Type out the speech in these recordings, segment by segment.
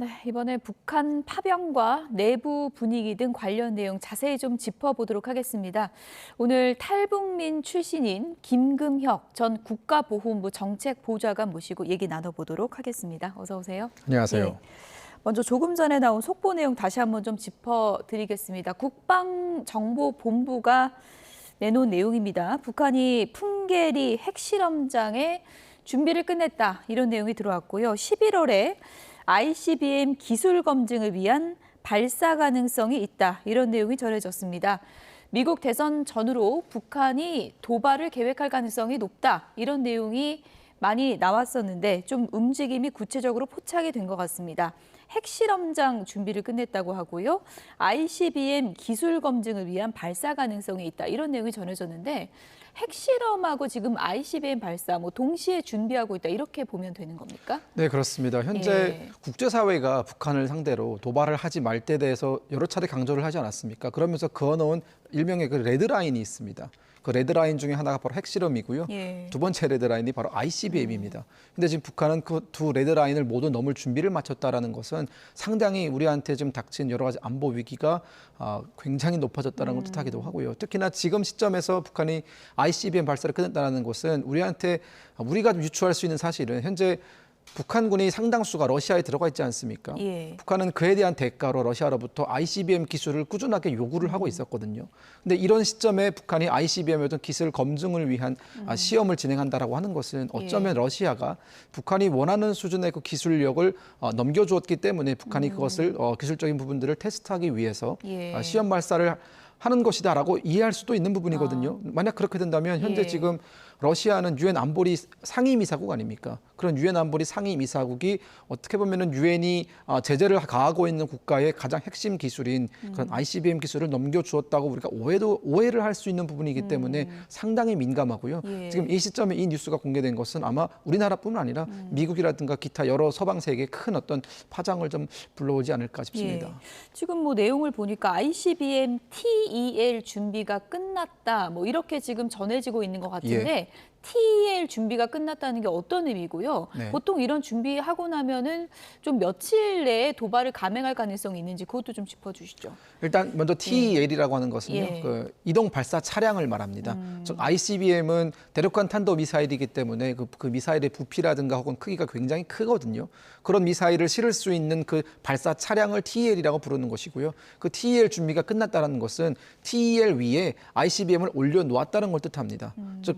네, 이번에 북한 파병과 내부 분위기 등 관련 내용 자세히 좀 짚어보도록 하겠습니다. 오늘 탈북민 출신인 김금혁 전 국가보훈부 정책보좌관 모시고 얘기 나눠보도록 하겠습니다. 어서 오세요. 안녕하세요. 예. 먼저 조금 전에 나온 속보 내용 다시 한번 좀 짚어드리겠습니다. 국방정보본부가 내놓은 내용입니다. 북한이 풍계리 핵실험장에 준비를 끝냈다 이런 내용이 들어왔고요. 11월에 ICBM 기술 검증을 위한 발사 가능성이 있다 이런 내용이 전해졌습니다. 미국 대선 전후로 북한이 도발을 계획할 가능성이 높다 이런 내용이 많이 나왔었는데 좀 움직임이 구체적으로 포착이 된 것 같습니다. 핵실험장 준비를 끝냈다고 하고요. ICBM 기술 검증을 위한 발사 가능성이 있다. 이런 내용이 전해졌는데 핵실험하고 지금 ICBM 발사 뭐 동시에 준비하고 있다. 이렇게 보면 되는 겁니까? 네, 그렇습니다. 현재 예. 국제사회가 북한을 상대로 도발을 하지 말 때 대해서 여러 차례 강조를 하지 않았습니까? 그러면서 그어놓은 일명의 그 레드라인이 있습니다. 그 레드라인 중에 하나가 바로 핵실험이고요. 예. 두 번째 레드라인이 바로 ICBM입니다. 근데 지금 북한은 그 두 레드라인을 모두 넘을 준비를 마쳤다라는 것은 상당히 우리한테 지금 닥친 여러 가지 안보 위기가 아, 굉장히 높아졌다는 걸 뜻하기도 하고요. 특히나 지금 시점에서 북한이 ICBM 발사를 끝냈다는 것은 우리한테 우리가 유추할 수 있는 사실은 현재 북한군이 상당수가 러시아에 들어가 있지 않습니까? 예. 북한은 그에 대한 대가로 러시아로부터 ICBM 기술을 꾸준하게 요구를 하고 있었거든요. 근데 이런 시점에 북한이 ICBM의 어떤 기술 검증을 위한 아, 시험을 진행한다라고 하는 것은 어쩌면 러시아가 북한이 원하는 수준의 그 기술력을 어, 넘겨주었기 때문에 북한이 그것을 어, 기술적인 부분들을 테스트하기 위해서 예. 아, 시험 발사를 하는 것이다라고 이해할 수도 있는 부분이거든요. 만약 그렇게 된다면 현재 예. 지금 러시아는 유엔 안보리 상임 이사국 아닙니까? 그런 유엔 안보리 상임 이사국이 어떻게 보면은 유엔이 어, 제재를 가하고 있는 국가의 가장 핵심 기술인 그런 ICBM 기술을 넘겨주었다고 우리가 오해도 오해를 할 수 있는 부분이기 때문에 상당히 민감하고요. 예. 지금 이 시점에 이 뉴스가 공개된 것은 아마 우리나라뿐만 아니라 미국이라든가 기타 여러 서방 세계에 큰 어떤 파장을 좀 불러오지 않을까 싶습니다. 예. 지금 뭐 내용을 보니까 ICBM TEL 준비가 끝났다. 뭐 이렇게 지금 전해지고 있는 것 같은데 TEL 준비가 끝났다는 게 어떤 의미고요? 네. 보통 이런 준비하고 나면은 좀 며칠 내에 도발을 감행할 가능성이 있는지 그것도 좀 짚어주시죠. 일단 먼저 TEL이라고 하는 것은요, 예. 음. 그 이동 발사 차량을 말합니다. 즉 ICBM은 대륙간 탄도 미사일이기 때문에 그, 그 미사일의 부피라든가 혹은 크기가 굉장히 크거든요. 그런 미사일을 실을 수 있는 그 발사 차량을 TEL이라고 부르는 것이고요. 그 TEL 준비가 끝났다는 것은 TEL 위에 ICBM을 올려놓았다는 걸 뜻합니다. 음. 즉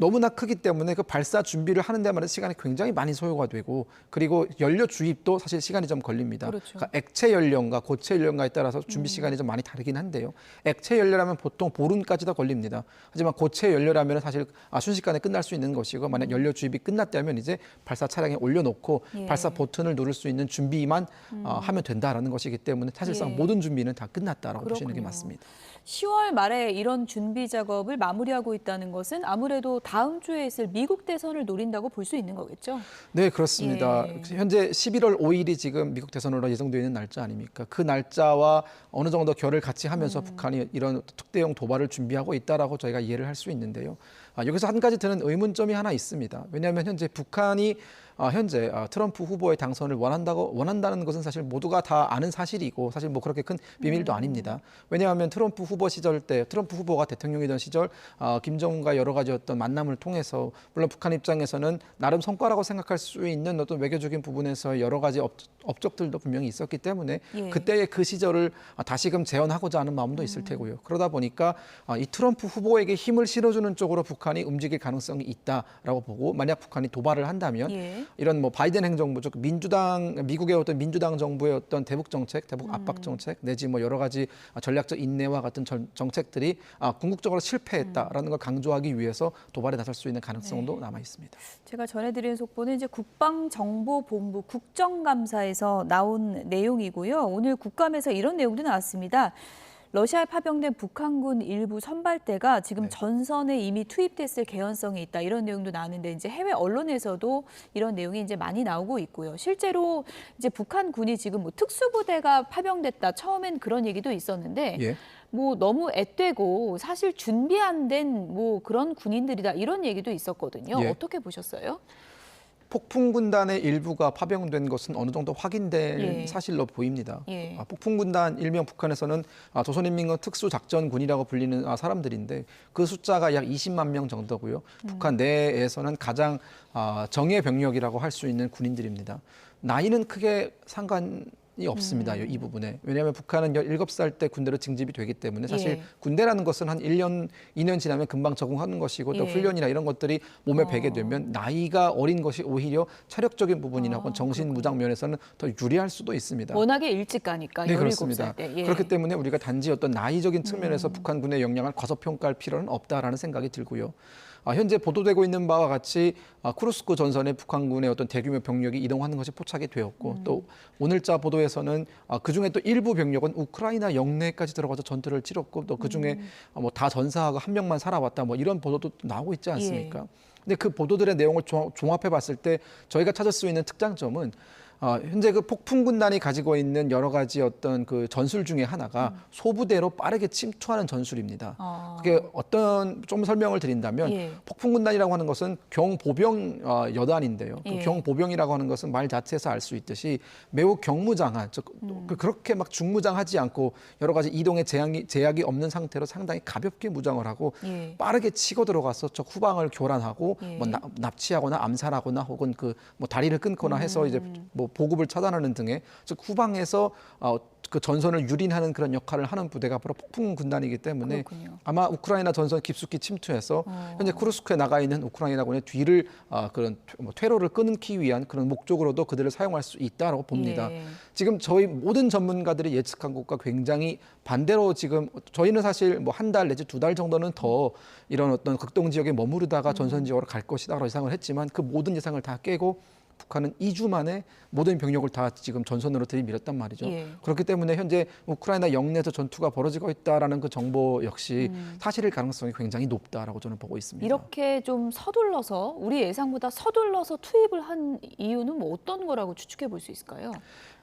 너무나 크기 때문에 그 발사 준비를 하는 데만 시간이 굉장히 많이 소요가 되고 그리고 연료 주입도 사실 시간이 좀 걸립니다. 그렇죠. 그러니까 액체 연료인가 고체 연료인가에 따라서 준비 시간이 좀 많이 다르긴 한데요. 액체 연료라면 보통 보름까지도 걸립니다. 하지만 고체 연료라면 사실 아, 순식간에 끝날 수 있는 것이고 만약 연료 주입이 끝났다면 이제 발사 차량에 올려놓고 예. 발사 버튼을 누를 수 있는 준비만 어, 하면 된다라는 것이기 때문에 사실상 예. 모든 준비는 다 끝났다라고 보시는 게 그렇군요. 맞습니다. 10월 말에 이런 준비 작업을 마무리하고 있다는 것은 아무래도 다음 주에 있을 미국 대선을 노린다고 볼 수 있는 거겠죠. 네, 그렇습니다. 예. 현재 11월 5일이 지금 미국 대선으로 예정되어 있는 날짜 아닙니까? 그 날짜와 어느 정도 결을 같이 하면서 북한이 이런 특대용 도발을 준비하고 있다라고 저희가 이해를 할 수 있는데요. 아, 여기서 한 가지 드는 의문점이 하나 있습니다. 왜냐하면 현재 북한이 아, 현재 아, 트럼프 후보의 당선을 원한다고 원한다는 것은 사실 모두가 다 아는 사실이고 사실 뭐 그렇게 큰 비밀도 아닙니다. 왜냐하면 트럼프 후보 시절 때 트럼프 후보가 대통령이던 시절 아, 김정은과 여러 가지 어떤 만남을 통해서 물론 북한 입장에서는 나름 성과라고 생각할 수 있는 어떤 외교적인 부분에서 여러 가지 업, 업적들도 분명히 있었기 때문에 예. 그때의 그 시절을 아, 다시금 재현하고자 하는 마음도 있을 테고요. 그러다 보니까 아, 이 트럼프 후보에게 힘을 실어주는 쪽으로 북한이 움직일 가능성이 있다라고 보고 만약 북한이 도발을 한다면 예. 이런 뭐 바이든 행정부 즉 민주당 미국의 어떤 민주당 정부의 어떤 대북 정책, 대북 압박 정책 내지 뭐 여러 가지 전략적 인내와 같은 전- 정책들이 아, 궁극적으로 실패했다라는 걸 강조하기 위해서 도발에 나설 수 있는 가능성도 남아 있습니다. 제가 전해드린 속보는 이제 국방정보본부 국정감사에서 나온 내용이고요. 오늘 국감에서 이런 내용도 나왔습니다. 러시아에 파병된 북한군 일부 선발대가 지금 네. 전선에 이미 투입됐을 개연성이 있다 이런 내용도 나왔는데 이제 해외 언론에서도 이런 내용이 이제 많이 나오고 있고요. 실제로 이제 북한군이 지금 뭐 특수부대가 파병됐다 처음엔 그런 얘기도 있었는데 예. 뭐 너무 앳되고 사실 준비 안 된 뭐 그런 군인들이다 이런 얘기도 있었거든요. 예. 어떻게 보셨어요? 폭풍 군단의 일부가 파병된 것은 어느 정도 확인된 예. 사실로 보입니다. 예. 아, 폭풍 군단 일명 북한에서는 아, 조선인민군 특수작전군이라고 불리는 아, 사람들인데 그 숫자가 약 20만 명 정도고요. 북한 내에서는 가장 아, 정예 병력이라고 할 수 있는 군인들입니다. 나이는 크게 상관이 없습니다. 이 부분에. 왜냐하면 북한은 17살 때 군대로 징집이 되기 때문에 사실 예. 군대라는 것은 한 1년, 2년 지나면 금방 적응하는 것이고 또 예. 훈련이나 이런 것들이 몸에 어. 배게 되면 나이가 어린 것이 오히려 체력적인 부분이나 아, 혹은 정신 무장 면에서는 더 유리할 수도 있습니다. 워낙에 일찍 가니까 네, 17살 그렇습니다. 때. 예. 음. 그렇기 때문에 우리가 단지 어떤 나이적인 측면에서 북한군의 역량을 과소평가할 필요는 없다라는 생각이 들고요. 아, 현재 보도되고 있는 바와 같이 아, 쿠르스크 전선에 북한군의 어떤 대규모 병력이 이동하는 것이 포착이 되었고 음. 또 오늘자 보도에서는 아, 그 중에 또 일부 병력은 우크라이나 영내까지 들어가서 전투를 치렀고 또 그 중에 음. 뭐다 전사하고 한 명만 살아왔다 뭐 이런 보도도 나오고 있지 예. 않습니까? 근데 그 보도들의 내용을 종- 종합해 봤을 때 저희가 찾을 수 있는 특장점은 어, 현재 그 폭풍 군단이 가지고 있는 여러 가지 어떤 그 전술 중에 하나가 소부대로 빠르게 침투하는 전술입니다. 아. 그게 어떤 좀 설명을 드린다면 예. 폭풍 군단이라고 하는 것은 경보병 어, 여단인데요. 그 예. 경보병이라고 하는 것은 말 자체에서 알 수 있듯이 매우 경무장한 즉 음. 그- 그렇게 막 중무장하지 않고 여러 가지 이동에 제약이, 제약이 없는 상태로 상당히 가볍게 무장을 하고 예. 빠르게 치고 들어가서 저 후방을 교란하고 예. 뭐 납- 납치하거나 암살하거나 혹은 그 뭐 다리를 끊거나 해서 이제 음. 뭐 보급을 차단하는 등의 즉 후방에서 어, 그 전선을 유린하는 그런 역할을 하는 부대가 바로 폭풍 군단이기 때문에 그렇군요. 아마 우크라이나 전선 깊숙이 침투해서 어. 현재 쿠르스크에 나가 있는 우크라이나군의 뒤를 아, 그런 퇴- 뭐 퇴로를 끊기 위한 그런 목적으로도 그들을 사용할 수 있다라고 봅니다. 예. 지금 저희 모든 전문가들이 예측한 것과 굉장히 반대로 지금 저희는 사실 뭐 한 달 내지 두 달 정도는 더 이런 어떤 극동 지역에 머무르다가 전선 지역으로 갈 것이다라고 예상을 했지만 그 모든 예상을 다 깨고 북한은 2주 만에 모든 병력을 다 지금 전선으로 들이밀었단 말이죠. 예. 그렇기 때문에 현재 우크라이나 영내에서 전투가 벌어지고 있다라는 그 정보 역시 음. 사실일 가능성이 굉장히 높다라고 저는 보고 있습니다. 이렇게 좀 서둘러서 우리 예상보다 서둘러서 투입을 한 이유는 뭐 어떤 거라고 추측해 볼 수 있을까요?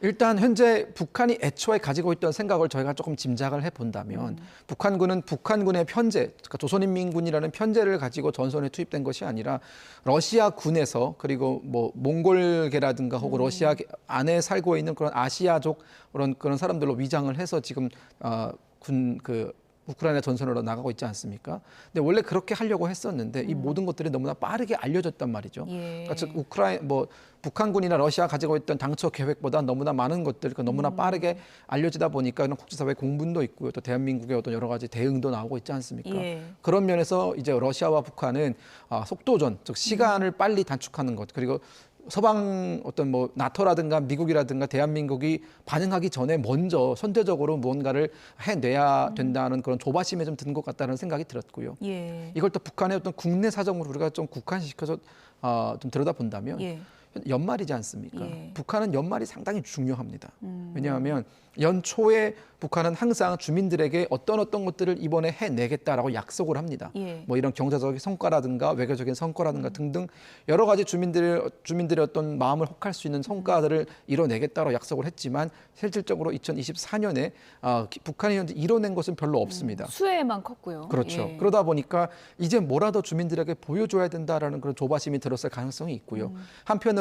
일단 현재 북한이 애초에 가지고 있던 생각을 저희가 조금 짐작을 해 본다면 북한군은 북한군의 편제, 그러니까 조선인민군이라는 편제를 가지고 전선에 투입된 것이 아니라 러시아 군에서 그리고 뭐 몽골 계라든가 혹은 러시아 안에 살고 있는 그런 아시아족 그런 그런 사람들로 위장을 해서 지금 어, 군그 우크라이나 전선으로 나가고 있지 않습니까? 근데 원래 그렇게 하려고 했었는데 이 모든 것들이 너무나 빠르게 알려졌단 말이죠. 예. 그러니까 즉 우크라이 뭐 북한군이나 러시아 가지고 있던 당초 계획보다 너무나 많은 것들, 그 너무나 빠르게 알려지다 보니까 이런 국제사회 공분도 있고요, 또 대한민국의 어떤 여러 가지 대응도 나오고 있지 않습니까? 예. 그런 면에서 이제 러시아와 북한은 아, 속도전, 즉 시간을 빨리 단축하는 것 그리고 서방 어떤 뭐 나토라든가 미국이라든가 대한민국이 반응하기 전에 먼저 선제적으로 무언가를 해내야 된다는 그런 조바심에 좀 든 것 같다는 생각이 들었고요. 예. 이걸 또 북한의 어떤 국내 사정으로 우리가 좀 국한시켜서 어, 좀 들여다 본다면 예. 연말이지 않습니까? 예. 북한은 연말이 상당히 중요합니다. 음. 왜냐하면 연초에 북한은 항상 주민들에게 어떤 어떤 것들을 이번에 해내겠다라고 약속을 합니다. 예. 뭐 이런 경제적인 성과라든가 외교적인 성과라든가 등등 여러 가지 주민들 주민들의 어떤 마음을 혹할 수 있는 성과들을 이뤄내겠다고 약속을 했지만 실질적으로 2024년에 아, 기- 북한이 현재 이뤄낸 것은 별로 없습니다. 수혜만 컸고요. 그렇죠. 예. 그러다 보니까 이제 뭐라도 주민들에게 보여줘야 된다라는 그런 조바심이 들었을 가능성이 있고요. 음.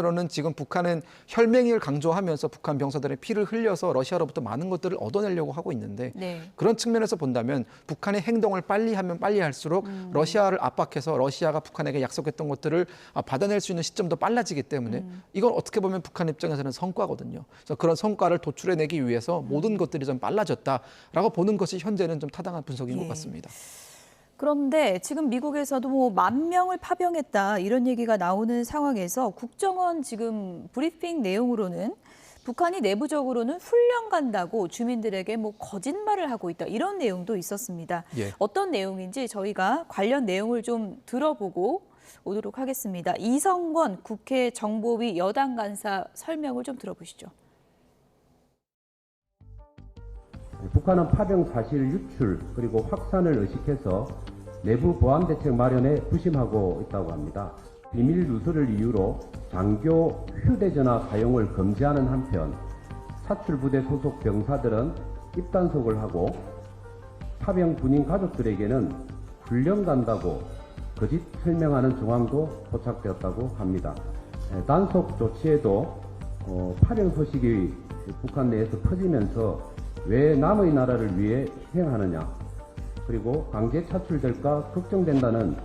한편으로는 지금 북한은 혈맹을 강조하면서 북한 병사들의 피를 흘려서 러시아로부터 많은 것들을 얻어내려고 하고 있는데 네. 그런 측면에서 본다면 북한의 행동을 빨리 하면 빨리 할수록 음. 러시아를 압박해서 러시아가 북한에게 약속했던 것들을 아, 받아낼 수 있는 시점도 빨라지기 때문에 음. 이건 어떻게 보면 북한 입장에서는 성과거든요. 그래서 그런 성과를 도출해내기 위해서 음. 모든 것들이 좀 빨라졌다라고 보는 것이 현재는 좀 타당한 분석인 예. 것 같습니다. 그런데 지금 미국에서도 뭐 만 명을 파병했다 이런 얘기가 나오는 상황에서 국정원 지금 브리핑 내용으로는 북한이 내부적으로는 훈련 간다고 주민들에게 뭐 거짓말을 하고 있다 이런 내용도 있었습니다. 예. 어떤 내용인지 저희가 관련 내용을 좀 들어보고 오도록 하겠습니다. 이성권 국회 정보위 여당 간사 설명을 좀 들어보시죠. 북한은 파병 사실 유출 그리고 확산을 의식해서 내부 보안 대책 마련에 부심하고 있다고 합니다. 비밀 누설을 이유로 장교 휴대전화 사용을 금지하는 한편 사출 부대 소속 병사들은 입단속을 하고 파병 군인 가족들에게는 훈련 간다고 거짓 설명하는 정황도 포착되었다고 합니다. 에, 단속 조치에도 어, 파병 소식이 북한 내에서 퍼지면서 왜 남의 나라를 위해 희생하느냐 그리고 강제 차출될까 걱정된다는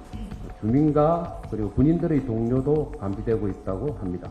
주민과 그리고 군인들의 동료도 감지되고 있다고 합니다.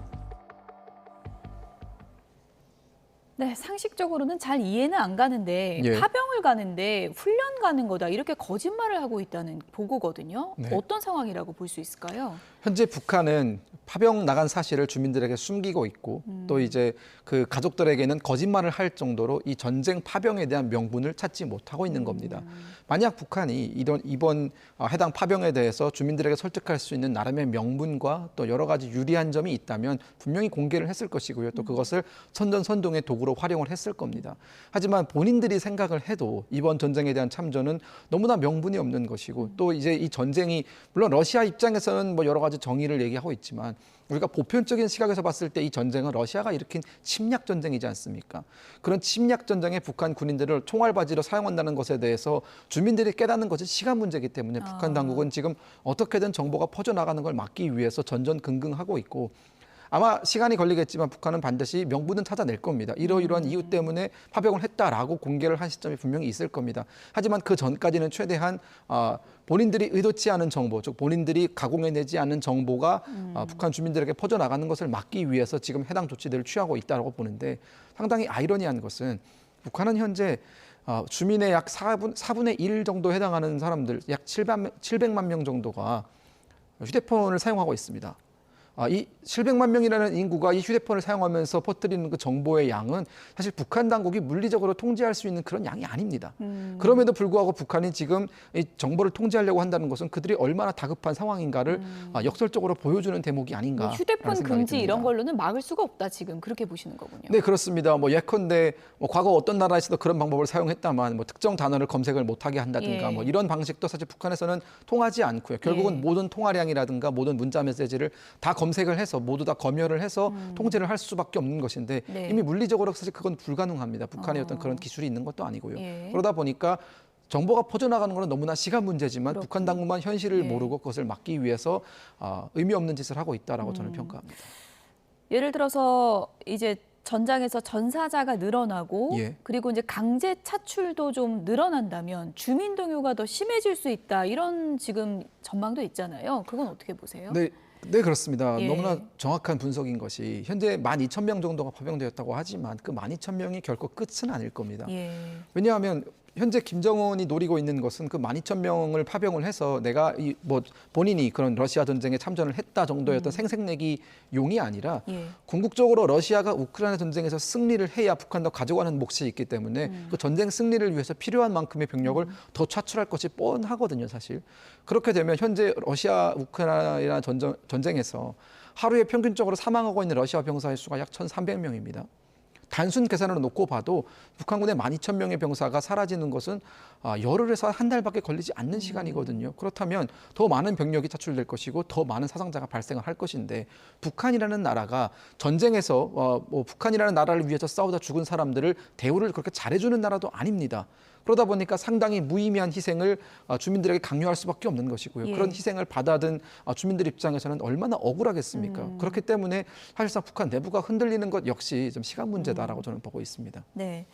네, 상식적으로는 잘 이해는 안 가는데 예. 파병을 가는데 훈련 가는 거다 이렇게 거짓말을 하고 있다는 보고거든요. 네. 어떤 상황이라고 볼 수 있을까요? 현재 북한은 파병 나간 사실을 주민들에게 숨기고 있고 또 이제 그 가족들에게는 거짓말을 할 정도로 이 전쟁 파병에 대한 명분을 찾지 못하고 있는 겁니다. 만약 북한이 이런 이번 어, 해당 파병에 대해서 주민들에게 설득할 수 있는 나름의 명분과 또 여러 가지 유리한 점이 있다면 분명히 공개를 했을 것이고요. 또 그것을 선전선동의 도구로 활용을 했을 겁니다. 하지만 본인들이 생각을 해도 이번 전쟁에 대한 참전은 너무나 명분이 없는 것이고 또 이제 이 전쟁이 물론 러시아 입장에서는 뭐 여러 가지 정의를 얘기하고 있지만 우리가 보편적인 시각에서 봤을 때 이 전쟁은 러시아가 일으킨 침략 전쟁이지 않습니까? 그런 침략 전쟁에 북한 군인들을 총알바지로 사용한다는 것에 대해서 주민들이 깨닫는 것이 시간 문제이기 때문에 북한 당국은 지금 어떻게든 정보가 퍼져나가는 걸 막기 위해서 전전긍긍하고 있고 아마 시간이 걸리겠지만 북한은 반드시 명분은 찾아낼 겁니다. 이러이러한 이유 때문에 파병을 했다라고 공개를 한 시점이 분명히 있을 겁니다. 하지만 그 전까지는 최대한 아, 본인들이 의도치 않은 정보, 즉 본인들이 가공해내지 않은 정보가 아, 북한 주민들에게 퍼져나가는 것을 막기 위해서 지금 해당 조치들을 취하고 있다고 보는데 상당히 아이러니한 것은 북한은 현재 어, 주민의 약 4분, 4분의 1 정도 해당하는 사람들, 약 700만, 700만 명 정도가 휴대폰을 사용하고 있습니다. 아, 이 700만 명이라는 인구가 이 휴대폰을 사용하면서 퍼뜨리는 그 정보의 양은 사실 북한 당국이 물리적으로 통제할 수 있는 그런 양이 아닙니다. 그럼에도 불구하고 북한이 지금 이 정보를 통제하려고 한다는 것은 그들이 얼마나 다급한 상황인가를 아, 역설적으로 보여주는 대목이 아닌가. 뭐 휴대폰 금지 이런 걸로는 막을 수가 없다 지금 그렇게 보시는 거군요. 네, 그렇습니다. 뭐 예컨대 뭐 과거 어떤 나라에서도 그런 방법을 사용했다만 뭐 특정 단어를 검색을 못하게 한다든가 예. 뭐 이런 방식도 사실 북한에서는 통하지 않고요. 결국은 예. 모든 통화량이라든가 모든 문자 메시지를 다 검 색을 해서 모두 다 검열을 해서 통제를 할 수밖에 없는 것인데 음. 네. 이미 물리적으로 사실 그건 불가능합니다. 북한의 어. 어. 떤 그런 기술이 있는 것도 아니고요. 예. 그러다 보니까 정보가 퍼져나가는 것은 너무나 시간 문제지만 그렇군요. 북한 당국만 현실을 예. 모르고 그것을 막기 위해서 아, 의미 없는 짓을 하고 있다라고 음. 저는 평가합니다. 예를 들어서 이제 전장에서 전사자가 늘어나고 예. 그리고 이제 강제 차출도 좀 늘어난다면 주민 동요가 더 심해질 수 있다 이런 지금 전망도 있잖아요. 그건 어떻게 보세요? 네, 네 그렇습니다. 예. 너무나 정확한 분석인 것이 현재 12,000명 정도가 파병되었다고 하지만 그 12,000명이 결코 끝은 아닐 겁니다. 예. 왜냐하면 현재 김정은이 노리고 있는 것은 그 12,000명을 파병을 해서 내가 이 뭐 본인이 그런 러시아 전쟁에 참전을 했다 정도의 어떤 생색내기 용이 아니라 예. 궁극적으로 러시아가 우크라이나 전쟁에서 승리를 해야 북한도 가져가는 몫이 있기 때문에 그 전쟁 승리를 위해서 필요한 만큼의 병력을 더 차출할 것이 뻔하거든요, 사실. 그렇게 되면 현재 러시아 우크라이나 전쟁, 전쟁에서 하루에 평균적으로 사망하고 있는 러시아 병사의 수가 약 1,300명입니다. 단순 계산으로 놓고 봐도 북한군의 12,000명의 병사가 사라지는 것은 아, 열흘에서 한 달밖에 걸리지 않는 시간이거든요. 그렇다면 더 많은 병력이 차출될 것이고 더 많은 사상자가 발생을 할 것인데 북한이라는 나라가 전쟁에서 어, 뭐 북한이라는 나라를 위해서 싸우다 죽은 사람들을 대우를 그렇게 잘해주는 나라도 아닙니다. 그러다 보니까 상당히 무의미한 희생을 어, 주민들에게 강요할 수밖에 없는 것이고요. 예. 그런 희생을 받아든 어, 주민들 입장에서는 얼마나 억울하겠습니까? 그렇기 때문에 사실상 북한 내부가 흔들리는 것 역시 좀 시간 문제다라고 저는 보고 있습니다. 네.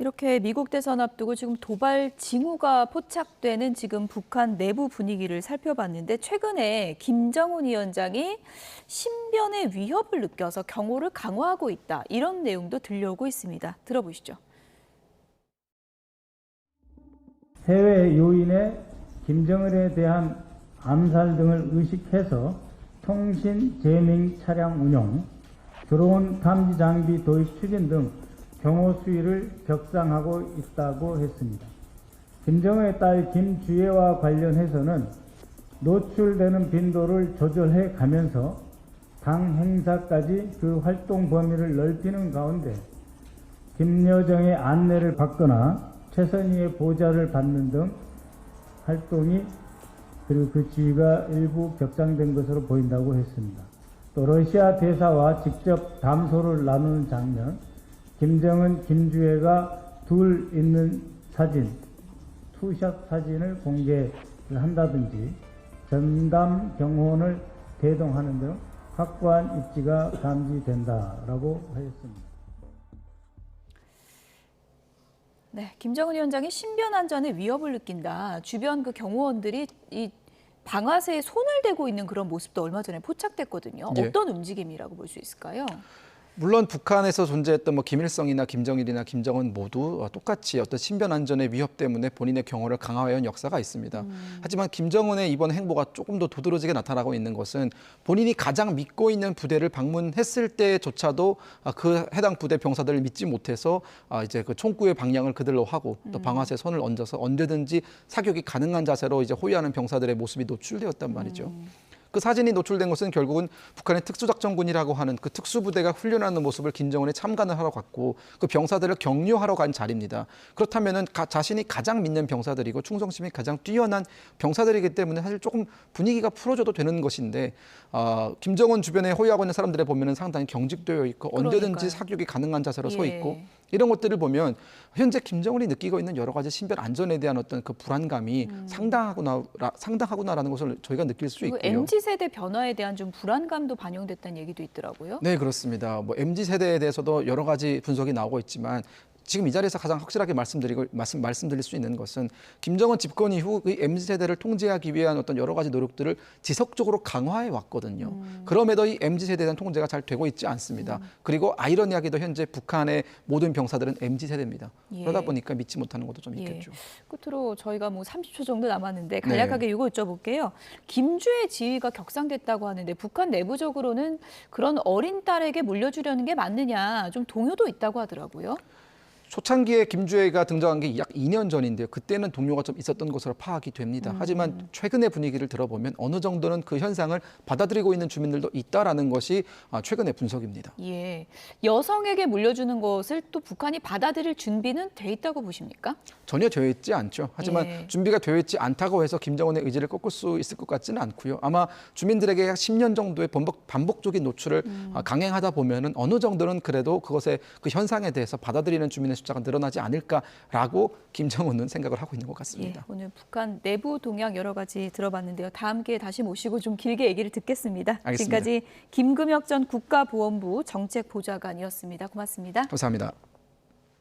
이렇게 미국 대선 앞두고 지금 도발 징후가 포착되는 지금 북한 내부 분위기를 살펴봤는데 최근에 김정은 위원장이 신변의 위협을 느껴서 경호를 강화하고 있다. 이런 내용도 들려오고 있습니다. 들어보시죠. 해외 요인의 김정은에 대한 암살 등을 의식해서 통신 제밍 차량 운용, 드론 탐지 장비 도입 추진 등 경호 수위를 격상하고 있다고 했습니다. 김정은의 딸 김주애와 관련해서는 노출되는 빈도를 조절해 가면서 당 행사까지 그 활동 범위를 넓히는 가운데 김여정의 안내를 받거나 최선희의 보좌를 받는 등 활동이 그리고 그 지위가 일부 격상된 것으로 보인다고 했습니다. 또 러시아 대사와 직접 담소를 나누는 장면, 김정은, 김주애가 둘 있는 사진, 투샷 사진을 공개한다든지 전담 경호원을 대동하는 등 확고한 입지가 감지된다라고 하였습니다. 네, 김정은 위원장이 신변 안전에 위협을 느낀다. 주변 그 경호원들이 이 방아쇠에 손을 대고 있는 그런 모습도 얼마 전에 포착됐거든요. 예. 어떤 움직임이라고 볼 수 있을까요? 물론 북한에서 존재했던 뭐 김일성이나 김정일이나 김정은 모두 어, 똑같이 어떤 신변 안전의 위협 때문에 본인의 경호를 강화해온 역사가 있습니다. 하지만 김정은의 이번 행보가 조금 더 도드라지게 나타나고 있는 것은 본인이 가장 믿고 있는 부대를 방문했을 때조차도 아, 그 해당 부대 병사들을 믿지 못해서 아, 이제 그 총구의 방향을 그들로 하고 또 방아쇠 손을 얹어서 언제든지 사격이 가능한 자세로 이제 호위하는 병사들의 모습이 노출되었단 말이죠. 그 사진이 노출된 것은 결국은 북한의 특수작전군이라고 하는 그 특수부대가 훈련하는 모습을 김정은이 참관을 하러 갔고 그 병사들을 격려하러 간 자리입니다. 그렇다면은 가- 자신이 가장 믿는 병사들이고 충성심이 가장 뛰어난 병사들이기 때문에 사실 조금 분위기가 풀어줘도 되는 것인데 어, 김정은 주변에 호위하고 있는 사람들을 보면은 상당히 경직되어 있고 언제든지 그러니까요. 사격이 가능한 자세로 서 예. 있고 이런 것들을 보면 현재 김정은이 느끼고 있는 여러 가지 신변 안전에 대한 어떤 그 불안감이 상당하구나 상당하구나라는 것을 저희가 느낄 수 있고요. MZ 세대 변화에 대한 좀 불안감도 반영됐다는 얘기도 있더라고요. 네, 그렇습니다. 뭐 MZ 세대에 대해서도 여러 가지 분석이 나오고 있지만 지금 이 자리에서 가장 확실하게 말씀드리고 말씀 말씀드릴 수 있는 것은 김정은 집권 이후 그 MZ 세대를 통제하기 위한 어떤 여러 가지 노력들을 지속적으로 강화해 왔거든요. 음. 그럼에도 이 MZ 세대에 대한 통제가 잘 되고 있지 않습니다. 그리고 아이러니하게도 현재 북한의 모든 병사들은 MZ 세대입니다. 예. 그러다 보니까 믿지 못하는 것도 좀 예. 있겠죠. 끝으로 저희가 뭐 30초 정도 남았는데 네. 간략하게 이거 여쭤볼게요. 김주의 지위가 격상됐다고 하는데 북한 내부적으로는 그런 어린 딸에게 물려주려는 게 맞느냐 좀 동요도 있다고 하더라고요. 초창기에 김주애가 등장한 게 약 2년 전인데요. 그때는 동료가 좀 있었던 것으로 파악이 됩니다. 하지만 최근의 분위기를 들어보면 어느 정도는 그 현상을 받아들이고 있는 주민들도 있다라는 것이 아, 최근의 분석입니다. 예. 여성에게 물려주는 것을 또 북한이 받아들일 준비는 돼 있다고 보십니까? 전혀 되어 있지 않죠. 하지만 예. 준비가 되어 있지 않다고 해서 김정은의 의지를 꺾을 수 있을 것 같지는 않고요. 아마 주민들에게 약 10년 정도의 반복, 반복적인 노출을 아, 강행하다 보면은 어느 정도는 그래도 그것의 그 현상에 대해서 받아들이는 주민의 숫자가 늘어나지 않을까라고 김정은은 생각을 하고 있는 것 예. 같습니다. 오늘 북한 내부 동향 여러 가지 들어봤는데요. 다음 기회에 다시 모시고 좀 길게 얘기를 듣겠습니다. 알겠습니다. 지금까지 김금혁 전 국가보훈부 정책보좌관이었습니다. 고맙습니다. 감사합니다.